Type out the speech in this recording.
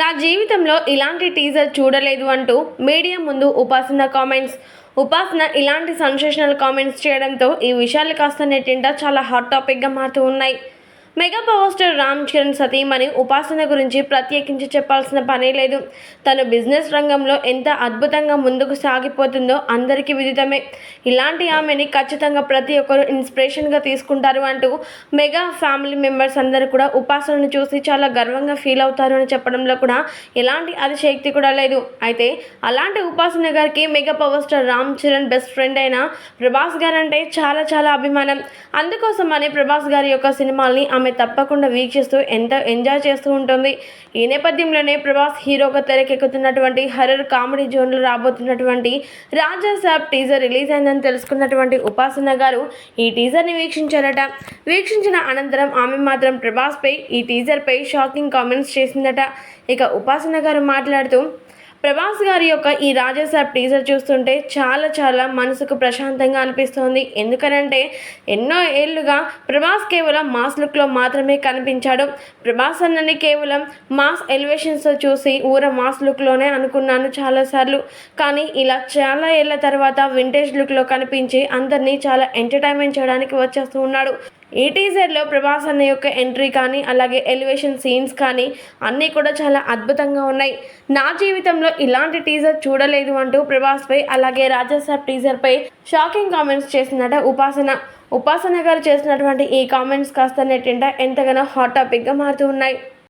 నా జీవితంలో ఇలాంటి టీజర్ చూడలేదు అంటూ మీడియా ముందు ఉపాసన కామెంట్స్ ఉపాసన ఇలాంటి సెన్సేషనల్ కామెంట్స్ చేయడంతో ఈ విషయాలు కాస్త నెట్టింట చాలా హాట్ టాపిక్గా మారుతూ ఉన్నాయి. Mega power star Ram Charan సతీమణి ఉపాసన గురించి ప్రత్యేకించి చెప్పాల్సిన పనే లేదు. తను బిజినెస్ రంగంలో ఎంత అద్భుతంగా ముందుకు సాగిపోతుందో అందరికీ విదితమే. ఇలాంటి ఆమెని ఖచ్చితంగా ప్రతి ఒక్కరు ఇన్స్పిరేషన్గా తీసుకుంటారు అంటూ మెగా ఫ్యామిలీ మెంబర్స్ అందరూ కూడా ఉపాసనను చూసి చాలా గర్వంగా ఫీల్ అవుతారు అని చెప్పడంలో కూడా ఎలాంటి అతిశక్తి కూడా లేదు. అయితే అలాంటి ఉపాసన గారికి mega power star Ram Charan best friend అయిన ప్రభాస్ గారు అంటే చాలా చాలా అభిమానం. అందుకోసమని ప్రభాస్ గారి యొక్క సినిమాల్ని ఆమె ఆమె తప్పకుండా వీక్షిస్తూ ఎంత ఎంజాయ్ చేస్తూ ఉంటుంది. ఈ నేపథ్యంలోనే ప్రభాస్ హీరోగా తెరకెక్కుతున్నటువంటి హర్రర్ కామెడీ జోన్లో రాబోతున్నటువంటి రాజా సాబ్ టీజర్ రిలీజ్ అయిందని తెలుసుకున్నటువంటి ఉపాసన గారు ఈ టీజర్ని వీక్షించారట. వీక్షించిన అనంతరం ఆమె మాత్రం ప్రభాస్పై ఈ టీజర్పై షాకింగ్ కామెంట్స్ చేసిందట. ఇక ఉపాసన గారు మాట్లాడుతూ ప్రభాస్ గారి యొక్క ఈ రాజాసాబ్ టీజర్ చూస్తుంటే చాలా చాలా మనసుకు ప్రశాంతంగా అనిపిస్తోంది. ఎందుకనంటే ఎన్నో ఏళ్ళుగా ప్రభాస్ కేవలం మాస్ లుక్లో మాత్రమే కనిపించాడు. ప్రభాస్ అన్నని కేవలం మాస్ ఎలివేషన్స్తో చూసి ఊర మాస్ లుక్లోనే అనుకున్నాను చాలాసార్లు. కానీ ఇలా చాలా ఏళ్ళ తర్వాత వింటేజ్ లుక్లో కనిపించి అందరినీ చాలా ఎంటర్టైన్మెంట్ చేయడానికి వచ్చేస్తూ ఉన్నాడు. ఈ టీజర్లో ప్రభాస్ అన్న యొక్క ఎంట్రీ కానీ అలాగే ఎలివేషన్ సీన్స్ కానీ అన్నీ కూడా చాలా అద్భుతంగా ఉన్నాయి. నా జీవితంలో ఇలాంటి టీజర్ చూడలేదు అంటూ ప్రభాస్పై అలాగే రాజాసాబ్ టీజర్పై షాకింగ్ కామెంట్స్ చేసిందట ఉపాసన. ఉపాసన గారు చేసినటువంటి ఈ కామెంట్స్ కాస్త నెట్టింట ఎంతగానో హాట్ టాపిక్గా మారుతూ ఉన్నాయి.